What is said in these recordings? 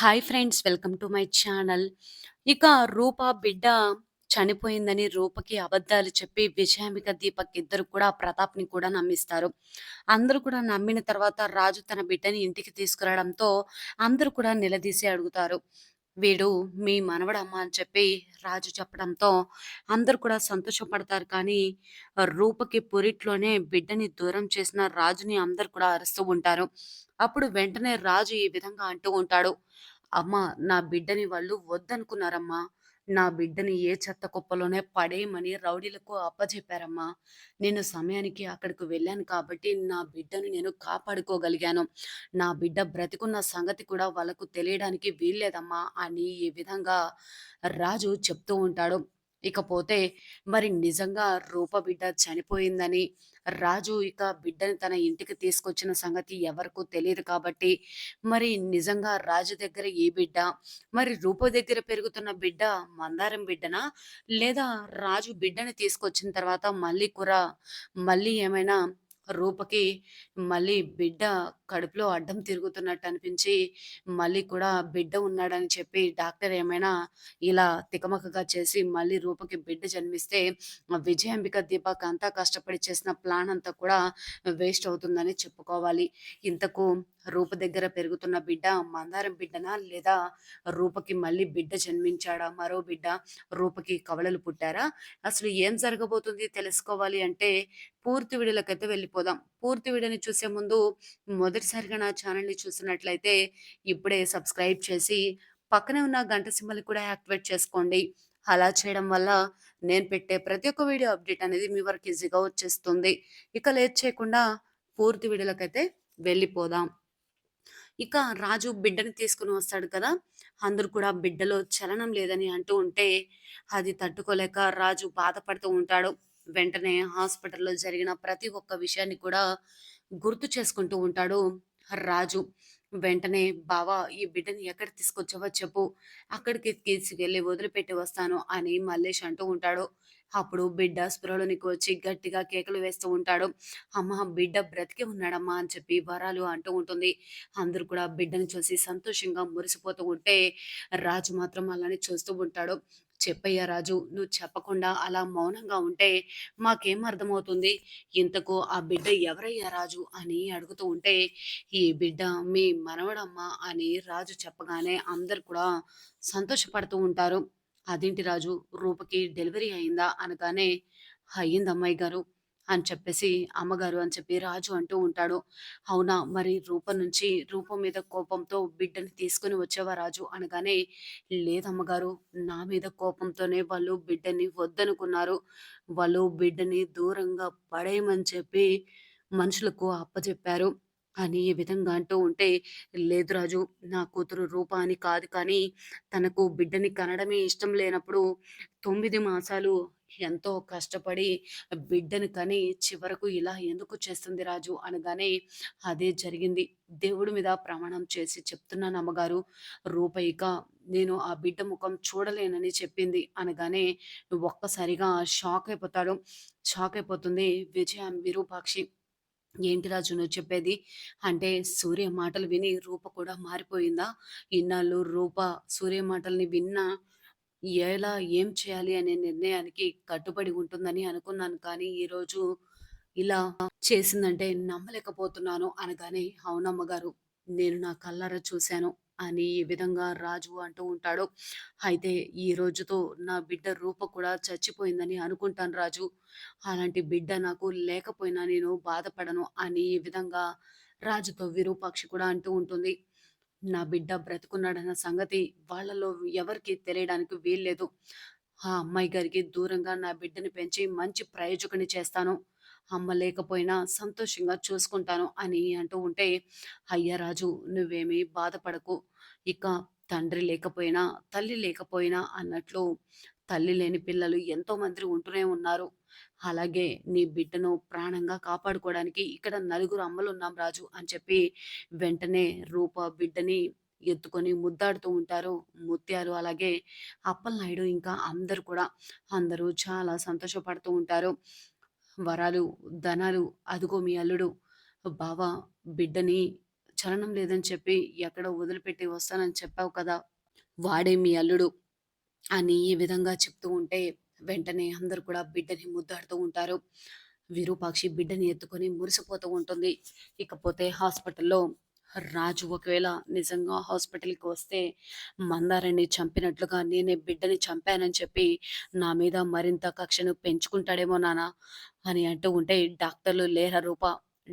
Hi friends welcome to my channel. ఇక రూప బిడ్డ చనిపోయిందని రూపకి అబద్ధాలు చెప్పి విషయామిక దీపక్ ఇద్దరు కూడా ప్రతాప్‌ని కూడా నమ్మిస్తారు. అందరూ కూడా నమ్మిన తర్వాత రాజు తన బిడ్డని ఇంటికి తీసుకురావడంతో అందరూ కూడా నిలదీసి అడుగుతారు. వీడు మీ మనవడమ్మ అని చెప్పి రాజు చెప్పడంతో అందరూ కూడా సంతోషపడతారు. కానీ రూపకి పురిట్లోనే బిడ్డని దూరం చేసిన రాజుని అందరు కూడా అరుస్తూ ఉంటారు. అప్పుడు వెంటనే రాజు ఈ విధంగా అంటూ ఉంటాడు. అమ్మ నా బిడ్డని వాళ్ళు వద్దనుకున్నారమ్మా. నా బిడ్డని ఏ చెత్త కుప్పలోనే పడేయమని రౌడీలకు అప్పచెప్పారమ్మా నేను సమయానికి అక్కడికి వెళ్ళాను కాబట్టి నా బిడ్డను నేను కాపాడుకోగలిగాను. నా బిడ్డ బ్రతికున్న సంగతి కూడా వాళ్ళకు తెలియడానికి వీల్లేదమ్మా అని ఈ విధంగా రాజు చెప్తూ ఉంటాడు. ఇకపోతే మరి నిజంగా రూప బిడ్డ చనిపోయిందని రాజు ఇక బిడ్డని తన ఇంటికి తీసుకొచ్చిన సంగతి ఎవరికూ తెలియదు కాబట్టి మరి నిజంగా రాజు దగ్గర ఏ బిడ్డ మరి రూప దగ్గర పెరుగుతున్న బిడ్డ మందారం బిడ్డనా? లేదా రాజు బిడ్డని తీసుకొచ్చిన తర్వాత మళ్ళీ కూర మళ్ళీ ఏమైనా రూపకి మళ్ళీ బిడ్డ కడుపులో అడ్డం తిరుగుతున్నట్టు అనిపించి మళ్ళీ కూడా బిడ్డ ఉన్నాడని చెప్పి డాక్టర్ ఏమైనా ఇలా తికమకగా చేసి మళ్ళీ రూపకి బిడ్డ జన్మిస్తే విజయాంబిక దీపక్ అంతా కష్టపడి చేసిన ప్లాన్ అంతా కూడా వేస్ట్ అవుతుందని చెప్పుకోవాలి. ఇంతకు రూప దగ్గర పెరుగుతున్న బిడ్డ మందారం బిడ్డనా? లేదా రూపకి మళ్ళీ బిడ్డ జన్మించాడా? మరో బిడ్డ రూపకి కవలలు పుట్టారా? అసలు ఏం జరగబోతుంది తెలుసుకోవాలి అంటే పూర్తి వీడియోలకైతే వెళ్ళిపోదాం. పూర్తి వీడియోని చూసే ముందు మొదటిసారిగా నా ఛానల్ని చూసినట్లయితే ఇప్పుడే సబ్స్క్రైబ్ చేసి పక్కనే ఉన్న గంట సింబల్ కూడా యాక్టివేట్ చేసుకోండి. అలా చేయడం వల్ల నేను పెట్టే ప్రతి ఒక్క వీడియో అప్డేట్ అనేది మీ వరకు ఈజీగా వచ్చేస్తుంది. ఇక లేట్ చేయకుండా పూర్తి వీడియోలకైతే వెళ్ళిపోదాం. ఇక రాజు బిడ్డని తీసుకుని వస్తాడు కదా అందరూ కూడా బిడ్డలో చలనం లేదని అంటూ ఉంటే అది తట్టుకోలేక రాజు బాధపడుతూ ఉంటాడు. వెంటనే హాస్పిటల్లో జరిగిన ప్రతి ఒక్క విషయాన్ని కూడా గుర్తు చేసుకుంటూ ఉంటాడు రాజు. వెంటనే బావా ఈ బిడ్డని ఎక్కడ తీసుకొచ్చావో చెప్పు. అక్కడికి తీసుకెళ్ళి వదిలిపెట్టి వస్తాను అని మల్లేష్ అంటూ ఉంటాడు. అప్పుడు బిడ్డ స్పృహలోనికి వచ్చి గట్టిగా కేకలు వేస్తూ ఉంటాడు. అమ్మ బిడ్డ బ్రతికే ఉన్నాడమ్మా అని చెప్పి వరాలు అంటూ ఉంటుంది. అందరూ కూడా బిడ్డను చూసి సంతోషంగా మురిసిపోతూ ఉంటే రాజు మాత్రం అలానే చూస్తూ ఉంటాడు. చెప్పయ్యా రాజు. నువ్వు చెప్పకుండా అలా మౌనంగా ఉంటే మాకేం అర్థమవుతుంది? ఇంతకు ఆ బిడ్డ ఎవరయ్యా రాజు అని అడుగుతూ ఉంటే ఈ బిడ్డ మీ మనవడమ్మ అని రాజు చెప్పగానే అందరు కూడా సంతోషపడుతూ ఉంటారు. అదేంటి రాజు? రూపకి డెలివరీ అయిందా? అనగానే అయ్యింది అమ్మాయి గారు. అని చెప్పేసి అమ్మగారు అని చెప్పి రాజు అంటూ ఉంటాడు. అవునా? మరి రూపం నుంచి రూపం మీద కోపంతో బిడ్డని తీసుకుని వచ్చేవా రాజు? అనగానే లేదమ్మగారు నా మీద కోపంతోనే వాళ్ళు బిడ్డని వద్దనుకున్నారు. వాళ్ళు బిడ్డని దూరంగా పడేయమని చెప్పి మనుషులకు అప్పచెప్పారు అని ఈ విధంగా అంటూ ఉంటే లేదు రాజు నా కూతురు రూప అని కాదు కానీ తనకు బిడ్డని కనడమే ఇష్టం లేనప్పుడు తొమ్మిది మాసాలు ఎంతో కష్టపడి బిడ్డను కని చివరకు ఇలా ఎందుకు చేస్తుంది రాజు? అనగానే అదే జరిగింది. దేవుడి మీద ప్రమాణం చేసి చెప్తున్నాను అమ్మగారు. రూపయిక నేను ఆ బిడ్డ ముఖం చూడలేనని చెప్పింది. అనగానే ఒక్కసారిగా షాక్ అయిపోతాడు. షాక్ అయిపోతుంది విజయ విరూపాక్షి. ఏంటి రాజు నువ్వు చెప్పేది? అంటే సూర్య మాటలు విని రూప కూడా మారిపోయిందా? ఇన్నాళ్ళు రూప సూర్య మాటల్ని విన్నా ఎలా ఏం చేయాలి అనే నిర్ణయానికి కట్టుబడి ఉంటుందని అనుకున్నాను. కానీ ఈరోజు ఇలా చేసిందంటే నమ్మలేకపోతున్నాను అనగానే అవునమ్మగారు నేను నా కళ్ళారా చూశాను. అని ఈ విధంగా రాజు అంటూ ఉంటాడు. అయితే ఈ రోజుతో నా బిడ్డ రూప కూడా చచ్చిపోయిందని అనుకుంటాను రాజు. అలాంటి బిడ్డ నాకు లేకపోయినా నేను బాధపడను అని ఈ విధంగా రాజుతో విరూపాక్షి కూడా అంటూ ఉంటుంది. నా బిడ్డ బ్రతుకున్నాడన్న సంగతి వాళ్ళలో ఎవరికి తెలియడానికి వీల్లేదు. ఆ అమ్మాయి గారికి దూరంగా నా బిడ్డని పెంచి మంచి ప్రయోజకుని చేస్తాను. అమ్మ లేకపోయినా సంతోషంగా చూసుకుంటాను అని అంటూ ఉంటే అయ్యా రాజు నువ్వేమీ బాధపడకు. ఇక తండ్రి లేకపోయినా తల్లి లేకపోయినా అన్నట్లు తల్లి లేని పిల్లలు ఎంతో మంది ఉంటూనే ఉన్నారు. అలాగే నీ బిడ్డను ప్రాణంగా కాపాడుకోవడానికి ఇక్కడ నలుగురు అమ్మలు ఉన్నాం రాజు అని చెప్పి వెంటనే రూప బిడ్డని ఎత్తుకొని ముద్దాడుతూ ఉంటారు. ముత్యాలు అలాగే అప్పలనాయుడు ఇంకా అందరూ కూడా అందరూ చాలా సంతోషపడుతూ ఉంటారు. వరాలు ధనాలు అదుగో మీ అల్లుడు. బావ బిడ్డని చలనం లేదని చెప్పి ఎక్కడో వదిలిపెట్టి వస్తానని చెప్పావు కదా! వాడే మీ అల్లుడు అని ఈ విధంగా చెప్తూ ఉంటే, వెంటనే అందరూ కూడా బిడ్డని ముద్దాడుతూ ఉంటారు. విరూపాక్షి బిడ్డని ఎత్తుకొని మురిసిపోతూ ఉంటుంది. ఇకపోతే హాస్పిటల్‌లో రాజు ఒకవేళ నిజంగా హాస్పిటల్‌కి వస్తే, మందారాన్ని చంపినట్లుగా నేనే బిడ్డని చంపానని చెప్పి, నా మీద మరింత కక్షను పెంచుకుంటాడేమో నాన్న అని అంటూ ఉంటే, డాక్టర్లు లేరా రూప,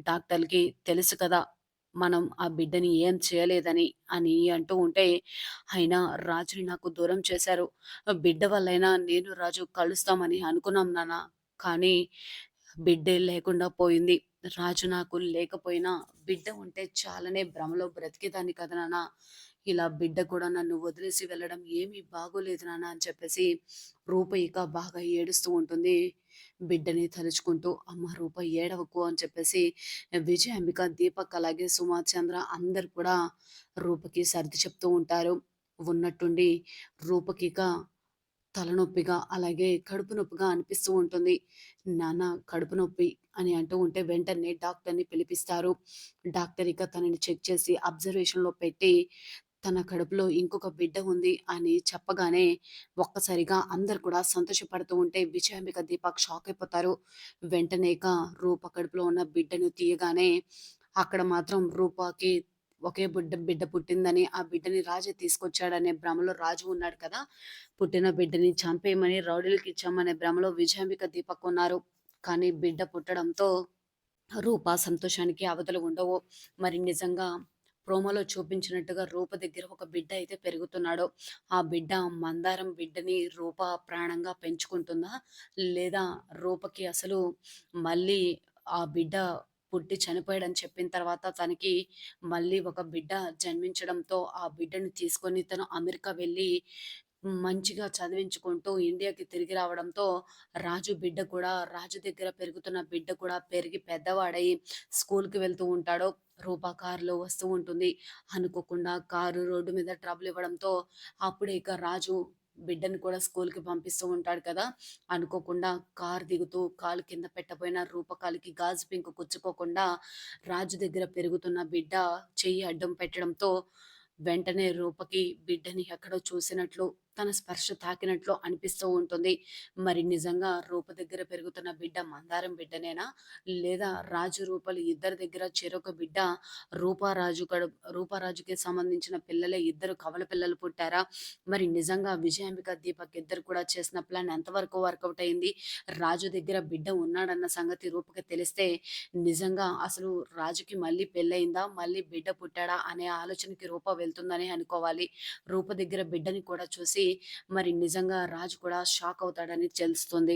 డాక్టర్కి తెలుసు కదా! మనం ఆ బిడ్డని ఏం చేయలేదని అని అంటూ ఉంటే, అయినా రాజుని నాకు దూరం చేశారు. బిడ్డ వల్లైనా నేను, రాజు కలుస్తామని అనుకున్నాం నాన్న. కానీ బిడ్డే లేకుండా పోయింది. రాజు నాకు లేకపోయినా బిడ్డ ఉంటే చాలనే భ్రమలో బ్రతికేదాన్ని కదా నాన్న. ఇలా బిడ్డ కూడా నన్ను వదిలేసి వెళ్ళడం ఏమీ బాగోలేదు నాన్న అని చెప్పేసి రూప ఇక బాగా ఏడుస్తూ ఉంటుంది. బిడ్డని తలుచుకుంటూ అమ్మ రూప ఏడవకు అని చెప్పేసి విజయాంబిక, దీపక్ అలాగే సుమా చంద్ర అందరు కూడా రూపకి సర్ది చెప్తూ ఉంటారు. ఉన్నట్టుండి రూపకిక తలనొప్పిగా, అలాగే కడుపు నొప్పిగా అనిపిస్తూ ఉంటుంది. నాన్న కడుపు నొప్పి అని అంటూ ఉంటే వెంటనే డాక్టర్‌ని పిలిపిస్తారు. డాక్టర్ ఇక తనని చెక్ చేసి అబ్జర్వేషన్‌లో పెట్టి, తన కడుపులో ఇంకొక బిడ్డ ఉంది అని చెప్పగానే ఒక్కసారిగా అందరు కూడా సంతోషపడుతూ ఉంటే విజయాంబిక, దీపక్ షాక్ అయిపోతారు. వెంటనేక రూప కడుపులో ఉన్న బిడ్డను తీయగానే అక్కడ మాత్రం రూపాకి ఒకే బిడ్డ బిడ్డ పుట్టిందని, ఆ బిడ్డని రాజు తీసుకొచ్చాడనే భ్రమలో రాజు ఉన్నాడు కదా! పుట్టిన బిడ్డని చంపేయమని రౌడీలకి ఇచ్చామనే భ్రమలో విజయాంబిక, దీపక్ ఉన్నారు. కానీ బిడ్డ పుట్టడంతో రూప సంతోషానికి అవతలు ఉండవు. మరి నిజంగా ప్రోమోలో చూపించినట్టుగా రూప దగ్గర ఒక బిడ్డ అయితే పెరుగుతున్నాడు. ఆ బిడ్డ మందారం బిడ్డని రూప ప్రాణంగా పెంచుకుంటుందా? లేదా రూపకి అసలు మళ్ళీ ఆ బిడ్డ పుట్టి చనిపోయాడని చెప్పిన తర్వాత తనకి మళ్ళీ ఒక బిడ్డ జన్మించడంతో ఆ బిడ్డను తీసుకొని తను అమెరికా వెళ్ళి మంచిగా చదివించుకుంటూ ఇండియాకి తిరిగి రావడంతో రాజు బిడ్డ కూడా రాజు దగ్గర పెరుగుతున్న బిడ్డ కూడా పెరిగి పెద్దవాడై స్కూల్‌కి వెళ్తూ ఉంటాడు. రూపా కారులో వస్తూ ఉంటుంది. అనుకోకుండా కారు రోడ్డు మీద ట్రబుల్ ఇవ్వడంతో అప్పుడే ఇక రాజు బిడ్డని కూడా స్కూల్‌కి పంపిస్తూ ఉంటాడు కదా! అనుకోకుండా కారు దిగుతూ కాలు కింద పెట్టబోయిన రూపకాలకి గాజు పింకు గుచ్చుకోకుండా రాజు దగ్గర పెరుగుతున్న బిడ్డ చెయ్యి అడ్డం పెట్టడంతో వెంటనే రూపకి బిడ్డని ఎక్కడో చూసినట్లు, తన స్పర్శ తాకినట్లు అనిపిస్తూ ఉంటుంది. మరి నిజంగా రూప దగ్గర పెరుగుతున్న బిడ్డ మందారం బిడ్డనేనా? లేదా రాజు, రూపలు ఇద్దరి దగ్గర చెరొక బిడ్డ రూపారాజు కడు రూపారాజుకి సంబంధించిన పిల్లలే ఇద్దరు కవల పిల్లలు పుట్టారా? మరి నిజంగా విజయాంబిక, దీపక్ ఇద్దరు కూడా చేసిన ప్లాన్ ఎంతవరకు వర్కౌట్ అయింది? రాజు దగ్గర బిడ్డ ఉన్నాడన్న సంగతి రూపకి తెలిస్తే నిజంగా అసలు రాజుకి మళ్ళీ పెళ్ళయిందా మళ్ళీ బిడ్డ పుట్టాడా? అనే ఆలోచనకి రూప వెళ్తుందనే అనుకోవాలి. రూప దగ్గర బిడ్డని కూడా చూసి మరి నిజంగా రాజు కూడా షాక్ అవుతాడని తెలుస్తుంది.